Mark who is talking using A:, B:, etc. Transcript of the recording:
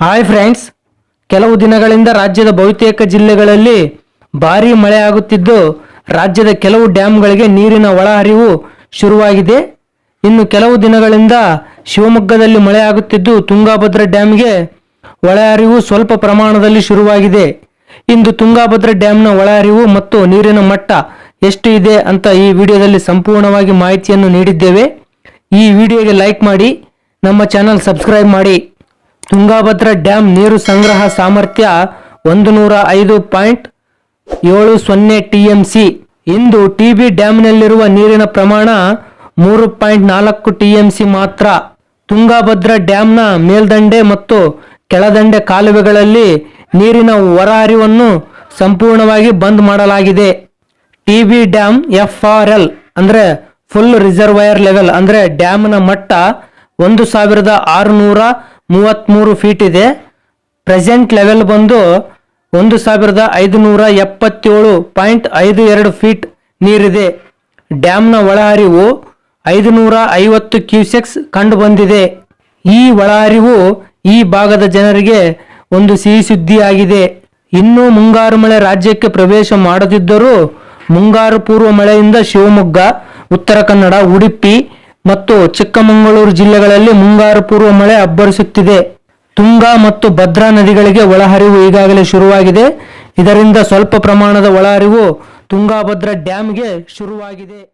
A: Hi friends ಕೆಲವು ದಿನಗಳಿಂದ ರಾಜ್ಯದ ಬಹುತೇಕ ಜಿಲ್ಲೆಗಳಲ್ಲಿ ಭಾರೀ ಮಳೆ ಆಗುತ್ತಿದ್ದು ರಾಜ್ಯದ ಕೆಲವು ಡ್ಯಾಮ್ಗಳಿಗೆ ನೀರಿನ ಒಳಹರಿವು ಶುರುವಾಗಿದೆ. ಇನ್ನು ಕೆಲವು ದಿನಗಳಿಂದ ಶಿವಮೊಗ್ಗದಲ್ಲಿ ಮಳೆ ಆಗುತ್ತಿದ್ದು ತುಂಗಾಭದ್ರಾ ಡ್ಯಾಂಗೆ ಒಳಹರಿವು ಸ್ವಲ್ಪ ಪ್ರಮಾಣದಲ್ಲಿ ಶುರುವಾಗಿದೆ. ಇಂದು ತುಂಗಾಭದ್ರಾ ಡ್ಯಾಮ್ನ ಒಳಹರಿವು ಮತ್ತು ನೀರಿನ ಮಟ್ಟ ಎಷ್ಟು ಇದೆ ಅಂತ ಈ ವಿಡಿಯೋದಲ್ಲಿ ಸಂಪೂರ್ಣವಾಗಿ ಮಾಹಿತಿಯನ್ನು ನೀಡಿದ್ದೇವೆ. ಈ ವಿಡಿಯೋಗೆ ಲೈಕ್ ಮಾಡಿ, ನಮ್ಮ ಚಾನಲ್ ಸಬ್ಸ್ಕ್ರೈಬ್ ಮಾಡಿ. ತುಂಗಾಭದ್ರಾ ಡ್ಯಾಂ ನೀರು ಸಂಗ್ರಹ ಸಾಮರ್ಥ್ಯ ಒಂದು ನೂರ ಐದು ಪಾಯಿಂಟ್ ಏಳು ಸೊನ್ನೆ ಟಿ ಎಂ ಸಿ ಇಂದು ಟಿ ಬಿ ಡ್ಯಾಂನಲ್ಲಿರುವ ನೀರಿನ ಪ್ರಮಾಣ ಮೂರು ಪಾಯಿಂಟ್ ನಾಲ್ಕು ಟಿಎಂಸಿ ಮಾತ್ರ. ತುಂಗಾಭದ್ರಾ ಡ್ಯಾಂನ ಮೇಲ್ದಂಡೆ ಮತ್ತು ಕೆಳದಂಡೆ ಕಾಲುವೆಗಳಲ್ಲಿ ನೀರಿನ ಹೊರಹರಿವನ್ನು ಸಂಪೂರ್ಣವಾಗಿ ಬಂದ್ ಮಾಡಲಾಗಿದೆ. T B dam F R L ಅಂದರೆ ಫುಲ್ ರಿಸರ್ವಯರ್ ಲೆವೆಲ್ ಅಂದರೆ ಡ್ಯಾಮ್ನ ಮಟ್ಟ ಒಂದು ಸಾವಿರದ ಆರುನೂರ ಮೂವತ್ತ್ಮೂರು ಫೀಟ್ ಇದೆ. ಪ್ರೆಸೆಂಟ್ ಲೆವೆಲ್ ಬಂದು ಒಂದು ಸಾವಿರದ ಐದುನೂರ ಎಪ್ಪತ್ತೇಳು ಪಾಯಿಂಟ್ ಐದು ಎರಡು ಫೀಟ್ ನೀರಿದೆ. ಡ್ಯಾಮ್ನ ಒಳಹರಿವು ಐದುನೂರ ಐವತ್ತು ಕ್ಯೂಸೆಕ್ಸ್ ಕಂಡು ಬಂದಿದೆ. ಈ ಒಳಹರಿವು ಈ ಭಾಗದ ಜನರಿಗೆ ಒಂದು ಸಿಹಿ ಸುದ್ದಿಯಾಗಿದೆ. ಇನ್ನೂ ಮುಂಗಾರು ಮಳೆ ರಾಜ್ಯಕ್ಕೆ ಪ್ರವೇಶ ಮಾಡದಿದ್ದರೂ ಮುಂಗಾರು ಪೂರ್ವ ಮಳೆಯಿಂದ ಶಿವಮೊಗ್ಗ, ಉತ್ತರ ಕನ್ನಡ, ಉಡುಪಿ ಮತ್ತು ಚಿಕ್ಕಮಗಳೂರು ಜಿಲ್ಲೆಗಳಲ್ಲಿ ಮುಂಗಾರು ಪೂರ್ವ ಮಳೆ ಅಬ್ಬರಿಸುತ್ತಿದೆ. ತುಂಗಾ ಮತ್ತು ಭದ್ರಾ ನದಿಗಳಿಗೆ ಒಳಹರಿವು ಈಗಾಗಲೇ ಶುರುವಾಗಿದೆ. ಇದರಿಂದ ಸ್ವಲ್ಪ ಪ್ರಮಾಣದ ಒಳಹರಿವು ತುಂಗಾಭದ್ರಾ ಡ್ಯಾಮ್ಗೆ ಶುರುವಾಗಿದೆ.